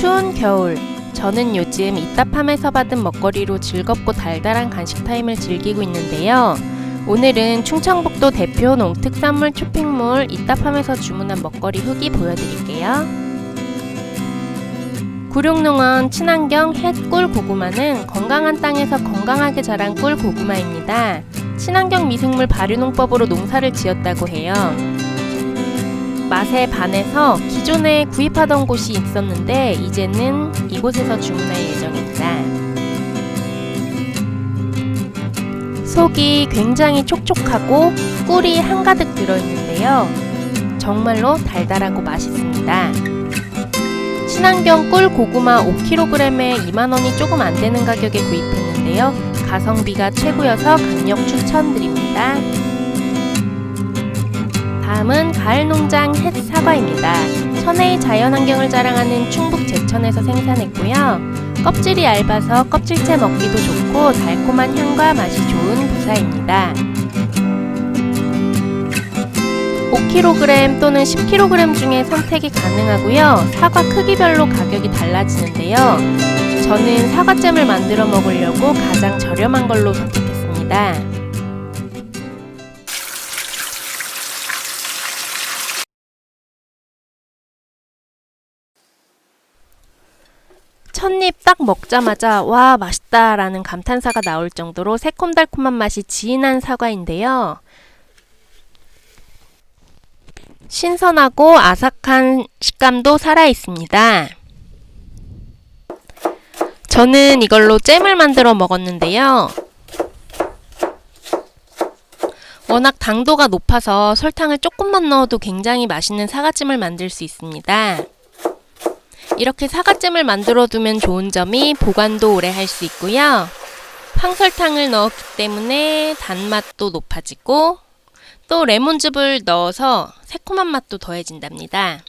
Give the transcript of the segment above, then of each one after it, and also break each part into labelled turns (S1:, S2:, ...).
S1: 추운 겨울, 저는 요즘 이따팜에서 받은 먹거리로 즐겁고 달달한 간식 타임을 즐기고 있는데요. 오늘은 충청북도 대표 농특산물 쇼핑몰 이따팜에서 주문한 먹거리 후기 보여드릴게요. 구룡농원 친환경 햇꿀 고구마는 건강한 땅에서 건강하게 자란 꿀 고구마입니다. 친환경 미생물 발효 농법으로 농사를 지었다고 해요. 맛에 반해서 기존에 구입하던 곳이 있었는데 이제는 이곳에서 주문할 예정입니다. 속이 굉장히 촉촉하고 꿀이 한가득 들어있는데요. 정말로 달달하고 맛있습니다. 친환경 꿀 고구마 5kg에 2만원이 조금 안 되는 가격에 구입했는데요. 가성비가 최고여서 강력 추천드립니다. 다음은 가을 농장 햇 사과입니다. 천혜의 자연환경을 자랑하는 충북 제천에서 생산했고요. 껍질이 얇아서 껍질째 먹기도 좋고 달콤한 향과 맛이 좋은 부사입니다. 5kg 또는 10kg 중에 선택이 가능하고요. 사과 크기별로 가격이 달라지는데요. 저는 사과잼을 만들어 먹으려고 가장 저렴한 걸로 선택했습니다. 첫 입 딱 먹자마자 와 맛있다라는 감탄사가 나올 정도로 새콤달콤한 맛이 진한 사과인데요. 신선하고 아삭한 식감도 살아 있습니다. 저는 이걸로 잼을 만들어 먹었는데요. 워낙 당도가 높아서 설탕을 조금만 넣어도 굉장히 맛있는 사과잼을 만들 수 있습니다. 이렇게 사과잼을 만들어 두면 좋은 점이 보관도 오래 할 수 있고요. 황설탕을 넣었기 때문에 단맛도 높아지고 또 레몬즙을 넣어서 새콤한 맛도 더해진답니다.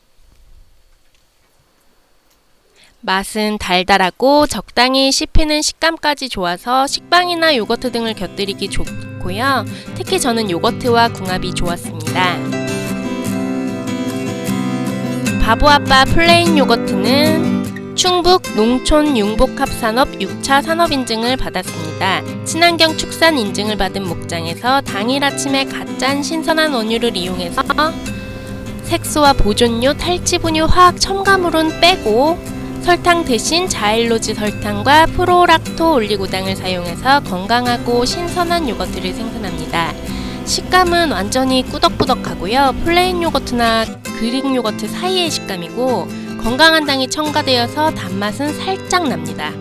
S1: 맛은 달달하고 적당히 씹히는 식감까지 좋아서 식빵이나 요거트 등을 곁들이기 좋고요. 특히 저는 요거트와 궁합이 좋았습니다. 바보아빠 플레인 요거트는 충북 농촌 융복합산업 6차 산업인증을 받았습니다. 친환경 축산 인증을 받은 목장에서 당일 아침에 갓짠 신선한 원유를 이용해서 색소와 보존료, 탈취분유, 화학 첨가물은 빼고 설탕 대신 자일로즈 설탕과 프로락토 올리고당을 사용해서 건강하고 신선한 요거트를 생산합니다. 식감은 완전히 꾸덕꾸덕하고요. 플레인 요거트나 그릭 요거트 사이의 식감이고 건강한 당이 첨가되어서 단맛은 살짝 납니다.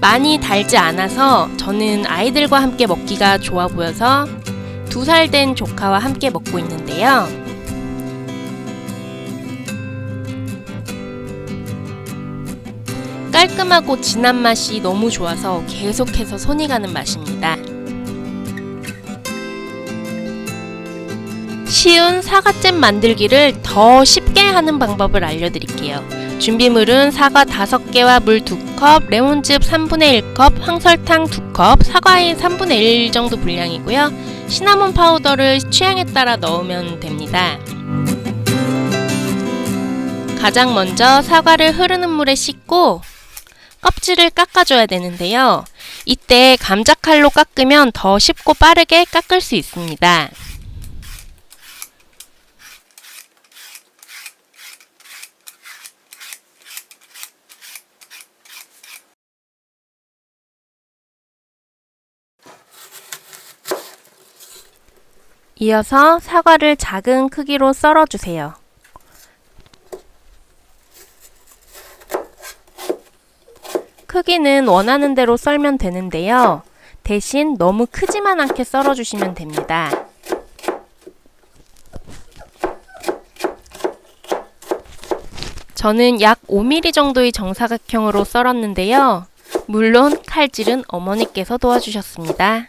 S1: 많이 달지 않아서 저는 아이들과 함께 먹기가 좋아 보여서 두 살 된 조카와 함께 먹고 있는데요. 깔끔하고 진한 맛이 너무 좋아서 계속해서 손이 가는 맛입니다. 쉬운 사과잼 만들기를 더 쉽게 하는 방법을 알려드릴게요. 준비물은 사과 5개와 물 2컵, 레몬즙 3분의 1컵, 황설탕 2컵, 사과인 3분의 1 정도 분량이고요. 시나몬 파우더를 취향에 따라 넣으면 됩니다. 가장 먼저 사과를 흐르는 물에 씻고 껍질을 깎아줘야 되는데요. 이때 감자칼로 깎으면 더 쉽고 빠르게 깎을 수 있습니다. 이어서 사과를 작은 크기로 썰어주세요. 크기는 원하는 대로 썰면 되는데요. 대신 너무 크지만 않게 썰어주시면 됩니다. 저는 약 5mm 정도의 정사각형으로 썰었는데요. 물론 칼질은 어머니께서 도와주셨습니다.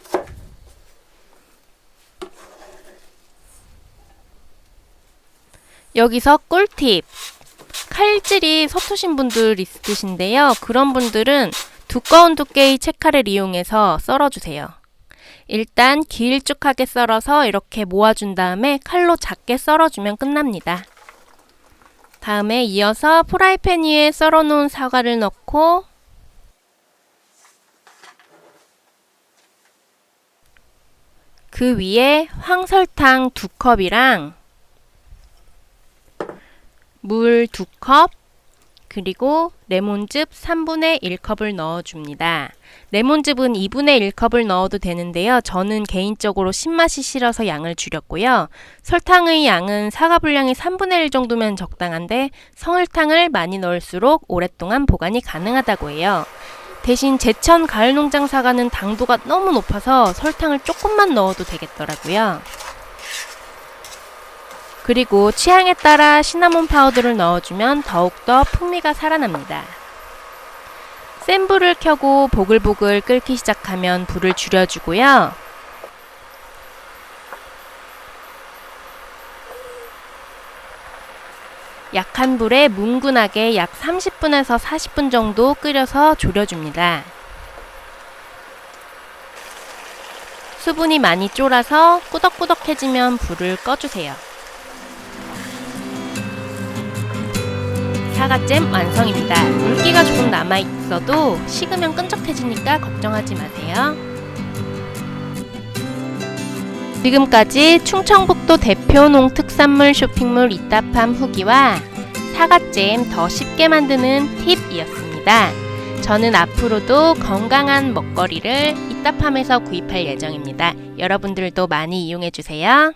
S1: 여기서 꿀팁! 칼질이 서투신 분들 있으신데요. 그런 분들은 두꺼운 두께의 채칼을 이용해서 썰어주세요. 일단 길쭉하게 썰어서 이렇게 모아준 다음에 칼로 작게 썰어주면 끝납니다. 다음에 이어서 프라이팬 위에 썰어놓은 사과를 넣고 그 위에 황설탕 두 컵이랑 물두 컵, 그리고 레몬즙 3분의 1컵을 넣어줍니다. 레몬즙은 2분의 1컵을 넣어도 되는데요. 저는 개인적으로 신맛이 싫어서 양을 줄였고요. 설탕의 양은 사과 분량의 3분의 1 정도면 적당한데 성설탕을 많이 넣을수록 오랫동안 보관이 가능하다고 해요. 대신 제천 가을 농장 사과는 당도가 너무 높아서 설탕을 조금만 넣어도 되겠더라고요. 그리고 취향에 따라 시나몬 파우더를 넣어주면 더욱더 풍미가 살아납니다. 센 불을 켜고 보글보글 끓기 시작하면 불을 줄여주고요. 약한 불에 뭉근하게 약 30분에서 40분 정도 끓여서 졸여줍니다. 수분이 많이 쫄아서 꾸덕꾸덕해지면 불을 꺼주세요. 사과잼 완성입니다. 물기가 조금 남아 있어도 식으면 끈적해지니까 걱정하지 마세요. 지금까지 충청북도 대표 농특산물 쇼핑몰 이따팜 후기와 사과잼 더 쉽게 만드는 팁이었습니다. 저는 앞으로도 건강한 먹거리를 이따팜에서 구입할 예정입니다. 여러분들도 많이 이용해 주세요.